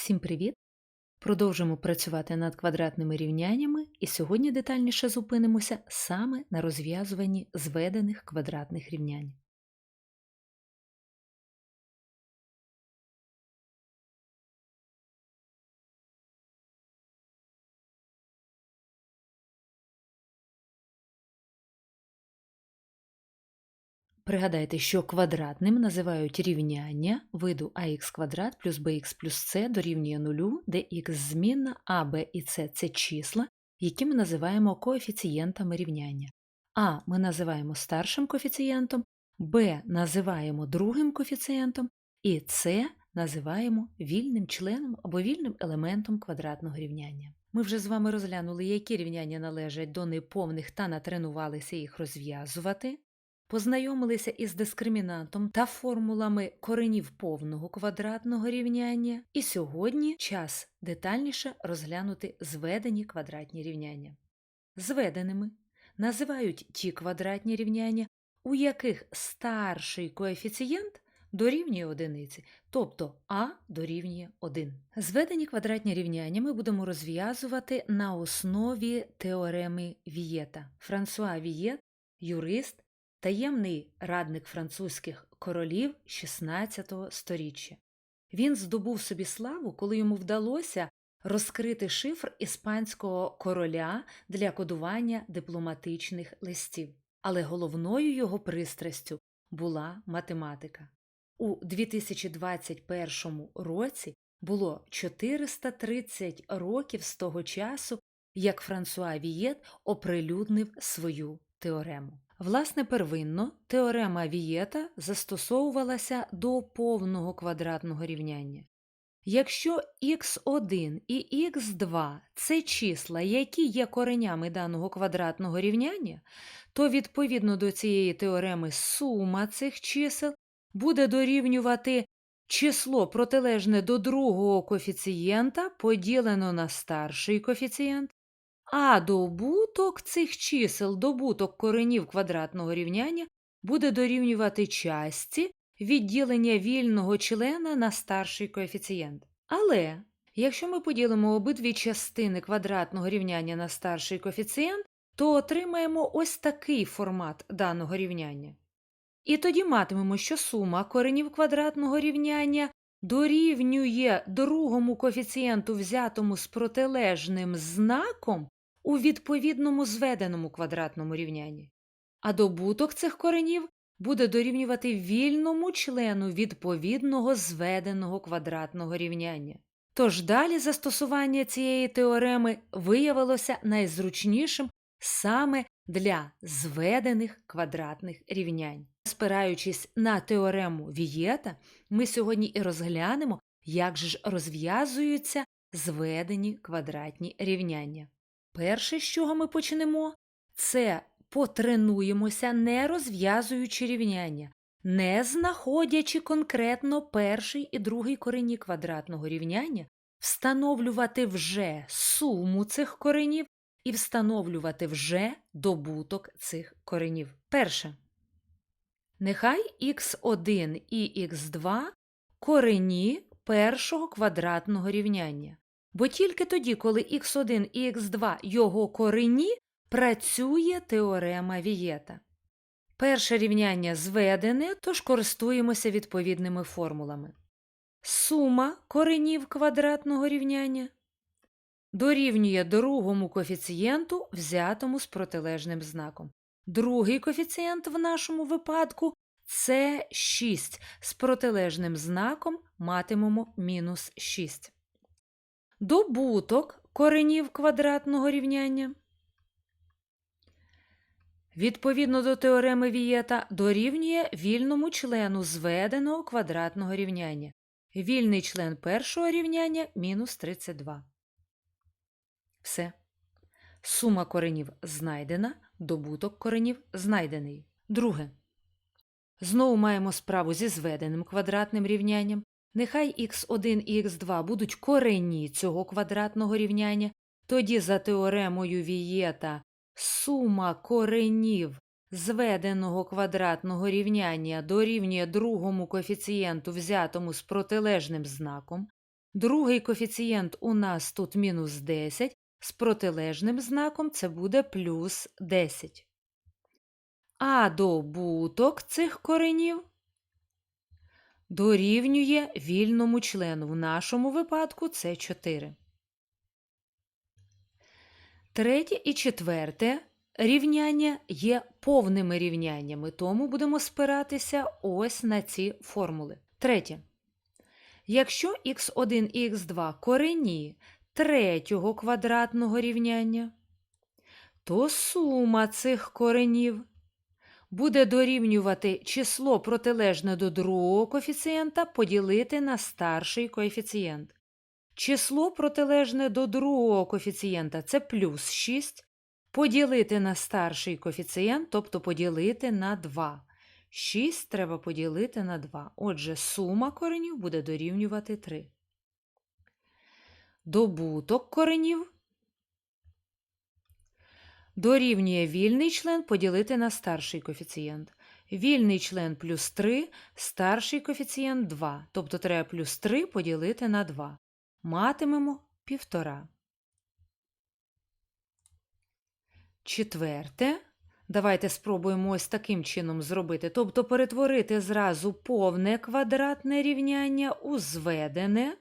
Всім привіт! Продовжимо працювати над квадратними рівняннями, і сьогодні детальніше зупинимося саме на розв'язуванні зведених квадратних рівнянь. Пригадайте, що квадратним називають рівняння виду ax квадрат плюс bx плюс c дорівнює нулю, де х змінна, а, b і c – це числа, які ми називаємо коефіцієнтами рівняння. А ми називаємо старшим коефіцієнтом, b називаємо другим коефіцієнтом, і c називаємо вільним членом або вільним елементом квадратного рівняння. Ми вже з вами розглянули, які рівняння належать до неповних та натренувалися їх розв'язувати познайомилися із дискримінантом та формулами коренів повного квадратного рівняння, і сьогодні час детальніше розглянути зведені квадратні рівняння. Зведеними називають ті квадратні рівняння, у яких старший коефіцієнт дорівнює одиниці, тобто а дорівнює 1. Зведені квадратні рівняння ми будемо розв'язувати на основі теореми Вієта. Франсуа Вієт, юрист, таємний радник французьких королів XVI століття. Він здобув собі славу, коли йому вдалося розкрити шифр іспанського короля для кодування дипломатичних листів. Але головною його пристрастю була математика. У 2021 році було 430 років з того часу, як Франсуа Вієт оприлюднив свою теорему. Власне, первинно теорема Вієта застосовувалася до повного квадратного рівняння. Якщо х1 і х2 це числа, які є коренями даного квадратного рівняння, то відповідно до цієї теореми сума цих чисел буде дорівнювати число протилежне до другого коефіцієнта поділено на старший коефіцієнт, а добуток цих чисел, добуток коренів квадратного рівняння буде дорівнювати часті відділення вільного члена на старший коефіцієнт. Але якщо ми поділимо обидві частини квадратного рівняння на старший коефіцієнт, то отримаємо ось такий формат даного рівняння. І тоді матимемо, що сума коренів квадратного рівняння дорівнює другому коефіцієнту, взятому з протилежним знаком, у відповідному зведеному квадратному рівнянні, а добуток цих коренів буде дорівнювати вільному члену відповідного зведеного квадратного рівняння. Тож далі застосування цієї теореми виявилося найзручнішим саме для зведених квадратних рівнянь. Спираючись на теорему Вієта, ми сьогодні і розглянемо, як же ж розв'язуються зведені квадратні рівняння. Перше, з чого ми почнемо, це потренуємося, не розв'язуючи рівняння, не знаходячи конкретно перший і другий корені квадратного рівняння, встановлювати вже суму цих коренів і встановлювати вже добуток цих коренів. Перше. Нехай х1 і х2 корені першого квадратного рівняння. Бо тільки тоді, коли х1 і х2 його корені, працює теорема Вієта. Перше рівняння зведене, тож користуємося відповідними формулами. Сума коренів квадратного рівняння дорівнює другому коефіцієнту, взятому з протилежним знаком. Другий коефіцієнт в нашому випадку це 6. З протилежним знаком матимемо мінус 6 добуток коренів квадратного рівняння. Відповідно до теореми Вієта дорівнює вільному члену зведеного квадратного рівняння. Вільний член першого рівняння мінус 32. Все. Сума коренів знайдена, добуток коренів знайдений. Друге. Знову маємо справу зі зведеним квадратним рівнянням. Нехай х1 і х2 будуть корені цього квадратного рівняння, тоді за теоремою Вієта сума коренів зведеного квадратного рівняння дорівнює другому коефіцієнту, взятому з протилежним знаком. Другий коефіцієнт у нас тут мінус 10, з протилежним знаком це буде плюс 10. А добуток цих коренів дорівнює вільному члену. В нашому випадку це 4. Третє і четверте рівняння є повними рівняннями, тому будемо спиратися ось на ці формули. Третє. Якщо х1 і х2 корені третього квадратного рівняння, то сума цих коренів буде дорівнювати число протилежне до другого коефіцієнта поділити на старший коефіцієнт. Число протилежне до другого коефіцієнта це плюс 6, поділити на старший коефіцієнт, тобто поділити на 2. 6 треба поділити на 2. Отже, сума коренів буде дорівнювати 3. Добуток коренів дорівнює вільний член поділити на старший коефіцієнт. Вільний член плюс 3, старший коефіцієнт 2. Тобто треба плюс 3 поділити на 2. Матимемо 1,5. Четверте. Давайте спробуємо ось таким чином зробити. Тобто перетворити зразу повне квадратне рівняння у зведене.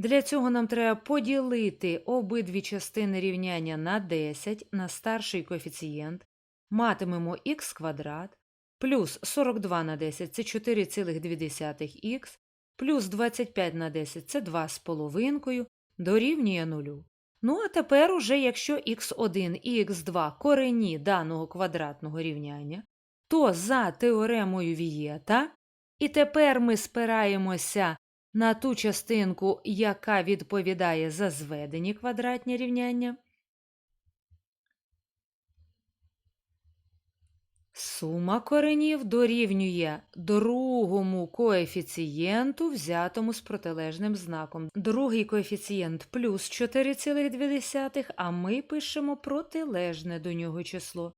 Для цього нам треба поділити обидві частини рівняння на 10 на старший коефіцієнт. Матимемо х квадрат, плюс 42 на 10 це 4,2х, плюс 25 на 10 це 2,5 дорівнює 0. Ну, а тепер уже, якщо х1 і х2 корені даного квадратного рівняння, то за теоремою Вієта, і тепер ми спираємося на ту частинку, яка відповідає за зведені квадратні рівняння. Сума коренів дорівнює другому коефіцієнту, взятому з протилежним знаком. Другий коефіцієнт плюс 4,2, а ми пишемо протилежне до нього число.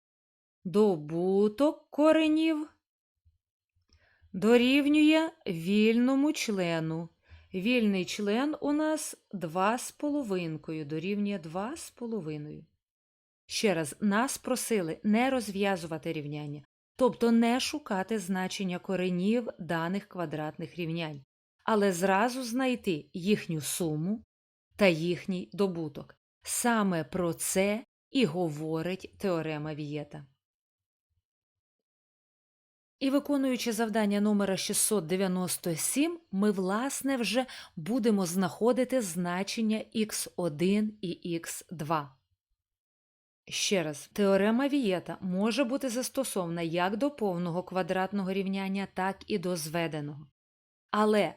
Добуток коренів дорівнює вільному члену. Вільний член у нас 2,5, дорівнює 2,5. Ще раз, нас просили не розв'язувати рівняння, тобто не шукати значення коренів даних квадратних рівнянь, але зразу знайти їхню суму та їхній добуток. Саме про це і говорить теорема Вієта. І виконуючи завдання номера 697, ми, власне, вже будемо знаходити значення х1 і х2. Ще раз, теорема Вієта може бути застосована як до повного квадратного рівняння, так і до зведеного. Але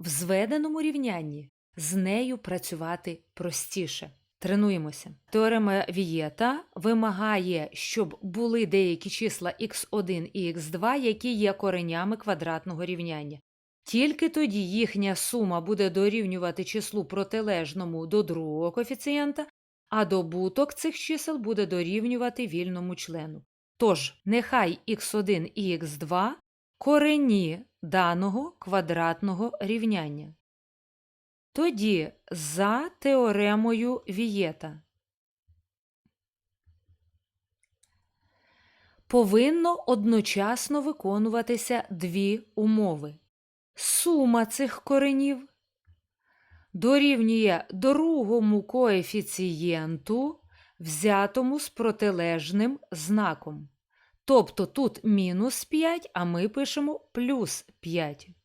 в зведеному рівнянні з нею працювати простіше. Тренуємося. Теорема Вієта вимагає, щоб були деякі числа х1 і х2, які є коренями квадратного рівняння. Тільки тоді їхня сума буде дорівнювати числу протилежному до другого коефіцієнта, а добуток цих чисел буде дорівнювати вільному члену. Тож, нехай х1 і х2 корені даного квадратного рівняння. Тоді за теоремою Вієта повинно одночасно виконуватися дві умови. Сума цих коренів дорівнює другому коефіцієнту, взятому з протилежним знаком. Тобто тут мінус 5, а ми пишемо плюс 5.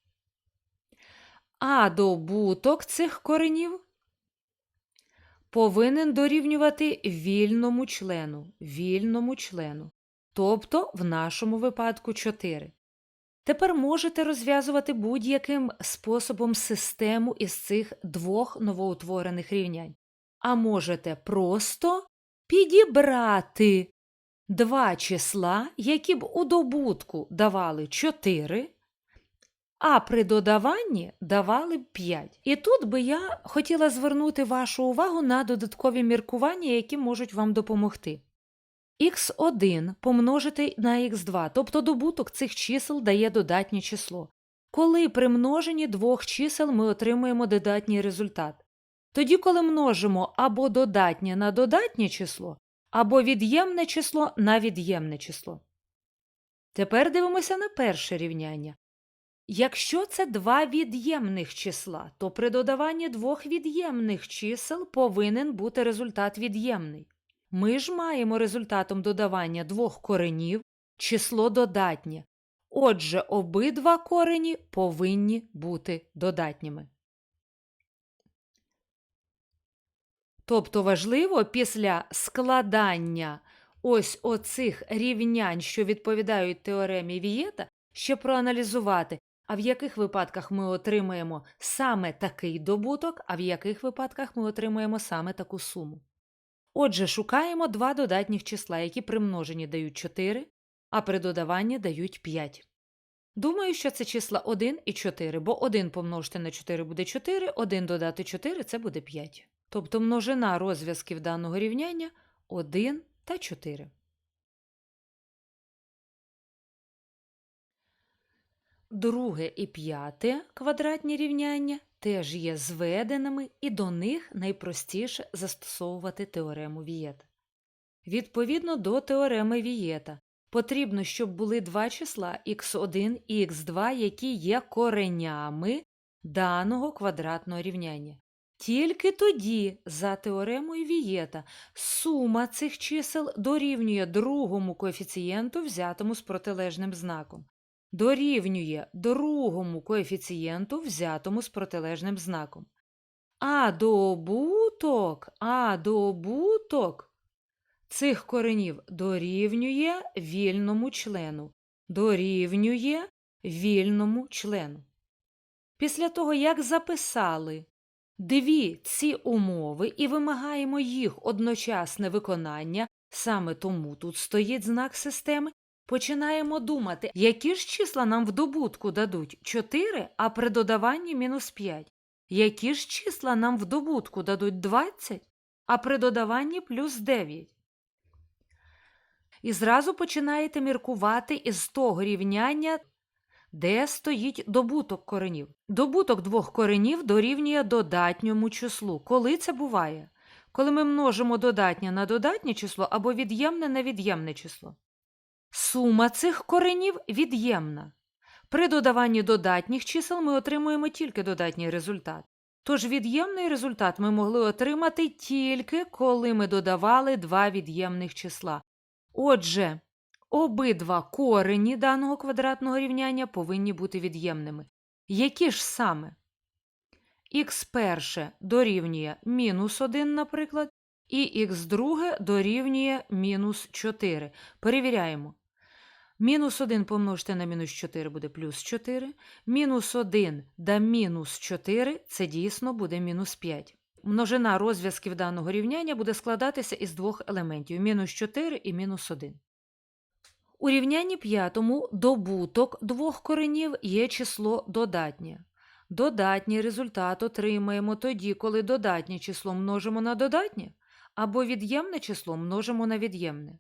А добуток цих коренів повинен дорівнювати вільному члену, вільному члену, тобто в нашому випадку 4. Тепер можете розв'язувати будь-яким способом систему із цих двох новоутворених рівнянь. А можете просто підібрати два числа, які б у добутку давали 4, а при додаванні давали б 5. І тут би я хотіла звернути вашу увагу на додаткові міркування, які можуть вам допомогти. х1 помножити на х2, тобто добуток цих чисел дає додатнє число. коли при множенні двох чисел ми отримуємо додатній результат. Тоді, коли множимо або додатнє на додатнє число, або від'ємне число на від'ємне число. Тепер дивимося на перше рівняння. Якщо це два від'ємних числа, то при додаванні двох від'ємних чисел повинен бути результат від'ємний. Ми ж маємо результатом додавання двох коренів число додатнє. Отже, обидва корені повинні бути додатніми. Тобто важливо після складання ось оцих рівнянь, що відповідають теоремі Вієта, ще проаналізувати, а в яких випадках ми отримаємо саме такий добуток, а в яких випадках ми отримаємо саме таку суму. Отже, шукаємо два додатніх числа, які при множенні дають 4, а при додаванні дають 5. Думаю, що це числа 1 і 4, бо 1 помножити на 4 буде 4, 1 додати 4 це буде 5. Тобто множина розв'язків даного рівняння 1 та 4. Друге і п'яте квадратні рівняння теж є зведеними, і до них найпростіше застосовувати теорему Вієта. Відповідно до теореми Вієта, потрібно, щоб були два числа х1 і х2, які є коренями даного квадратного рівняння. Тільки тоді, за теоремою Вієта, сума цих чисел дорівнює другому коефіцієнту, взятому з протилежним знаком. Дорівнює другому коефіцієнту, взятому з протилежним знаком. А добуток, а добуток цих коренів дорівнює вільному члену. Дорівнює вільному члену. Після того, як записали дві ці умови і вимагаємо їх одночасне виконання, саме тому тут стоїть знак системи, починаємо думати, які ж числа нам в добутку дадуть 4, а при додаванні мінус 5. Які ж числа нам в добутку дадуть 20, а при додаванні плюс 9. І зразу починаєте міркувати із того рівняння, де стоїть добуток коренів. Добуток двох коренів дорівнює додатньому числу. Коли це буває? Коли ми множимо додатнє на додатнє число або від'ємне на від'ємне число. Сума цих коренів від'ємна. При додаванні додатніх чисел ми отримуємо тільки додатній результат. Тож від'ємний результат ми могли отримати тільки коли ми додавали два від'ємних числа. Отже, обидва корені даного квадратного рівняння повинні бути від'ємними. Які ж саме? х перше дорівнює мінус 1, наприклад, і х друге дорівнює мінус 4. Перевіряємо. Мінус 1 помножити на мінус 4 буде плюс 4. Мінус 1 да мінус 4 це дійсно буде мінус 5. Множина розв'язків даного рівняння буде складатися із двох елементів мінус 4 і мінус 1. У рівнянні п'ятому добуток двох коренів є число додатнє. Додатній результат отримаємо тоді, коли додатнє число множимо на додатнє, або від'ємне число множимо на від'ємне.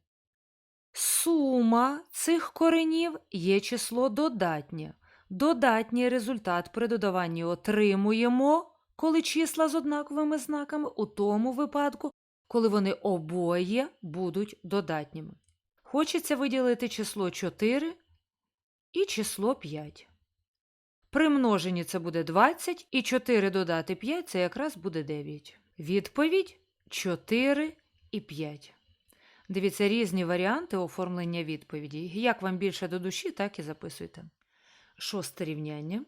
Сума цих коренів є число додатнє. Додатній результат при додаванні отримуємо, коли числа з однаковими знаками, у тому випадку, коли вони обоє будуть додатніми. Хочеться виділити число 4 і число 5. При множенні це буде 20, і 4 додати 5 це якраз буде 9. Відповідь 4 і 5. Дивіться різні варіанти оформлення відповіді. Як вам більше до душі, так і записуйте. Шосте рівняння.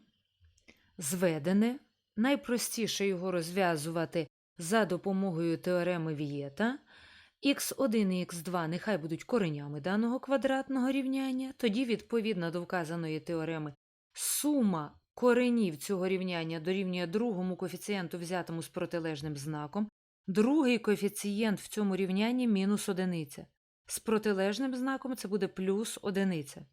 Зведене. Найпростіше його розв'язувати за допомогою теореми Вієта. х1 і х2 нехай будуть коренями даного квадратного рівняння. Тоді, відповідно до вказаної теореми, сума коренів цього рівняння дорівнює другому коефіцієнту, взятому з протилежним знаком. Другий коефіцієнт в цьому рівнянні мінус одиниця. З протилежним знаком це буде плюс одиниця.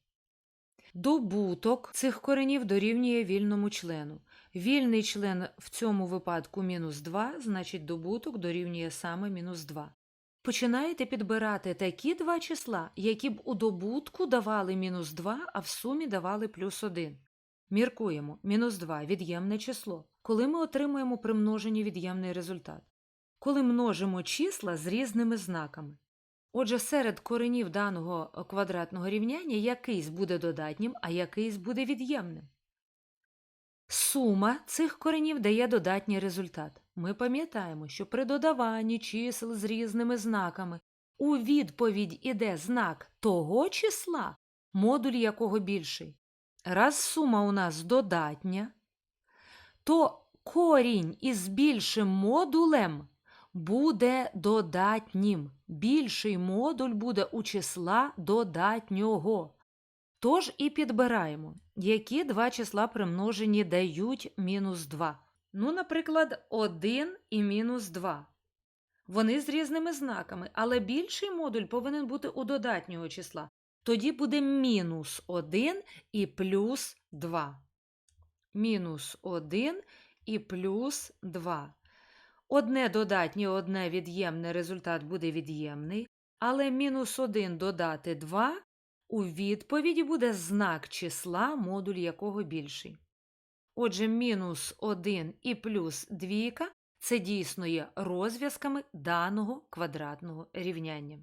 Добуток цих коренів дорівнює вільному члену. Вільний член в цьому випадку мінус 2, значить добуток дорівнює саме мінус 2. Починаєте підбирати такі два числа, які б у добутку давали мінус 2, а в сумі давали плюс 1. Міркуємо. Мінус 2 від'ємне число. Коли ми отримуємо при множенні від'ємний результат? Коли множимо числа з різними знаками. Отже, серед коренів даного квадратного рівняння якийсь буде додатнім, а якийсь буде від'ємним. Сума цих коренів дає додатній результат. Ми пам'ятаємо, що при додаванні чисел з різними знаками у відповідь іде знак того числа, модуль якого більший. Раз сума у нас додатня, то корінь із більшим модулем буде додатнім. Більший модуль буде у числа додатнього. Тож і підбираємо, які два числа примножені дають мінус 2. Ну, наприклад, 1 і мінус 2. Вони з різними знаками, але більший модуль повинен бути у додатнього числа. Тоді буде мінус 1 і плюс 2. Мінус 1 і плюс 2. Одне додатнє, одне від'ємне результат буде від'ємний, але мінус 1 додати 2 у відповіді буде знак числа, модуль якого більший. Отже, мінус 1 і плюс 2 це дійсно є розв'язками даного квадратного рівняння.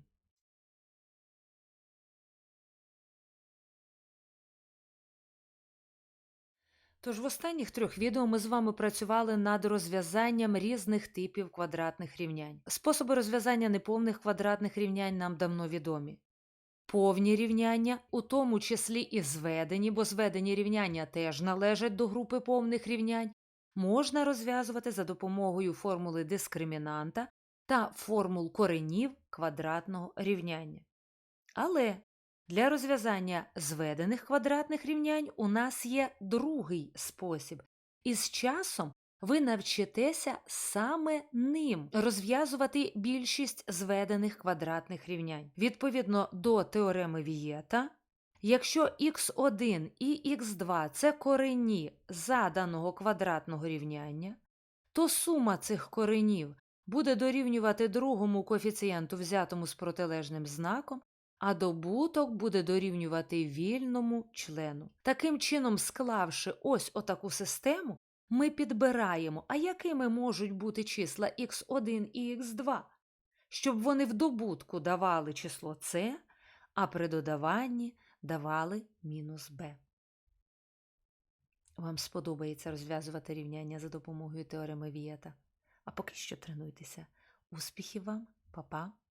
Тож в останніх трьох відео ми з вами працювали над розв'язанням різних типів квадратних рівнянь. Способи розв'язання неповних квадратних рівнянь нам давно відомі. Повні рівняння, у тому числі і зведені, бо зведені рівняння теж належать до групи повних рівнянь, можна розв'язувати за допомогою формули дискримінанта та формул коренів квадратного рівняння. Але для розв'язання зведених квадратних рівнянь у нас є другий спосіб, і з часом ви навчитеся саме ним розв'язувати більшість зведених квадратних рівнянь. Відповідно до теореми Вієта, якщо х1 і х2 це корені заданого квадратного рівняння, то сума цих коренів буде дорівнювати другому коефіцієнту, взятому з протилежним знаком, а добуток буде дорівнювати вільному члену. Таким чином, склавши ось отаку систему, ми підбираємо, а якими можуть бути числа х1 і х2, щоб вони в добутку давали число С, а при додаванні давали мінус b. Вам сподобається розв'язувати рівняння за допомогою теореми Вієта. А поки що тренуйтеся. Успіхів вам, Па-па!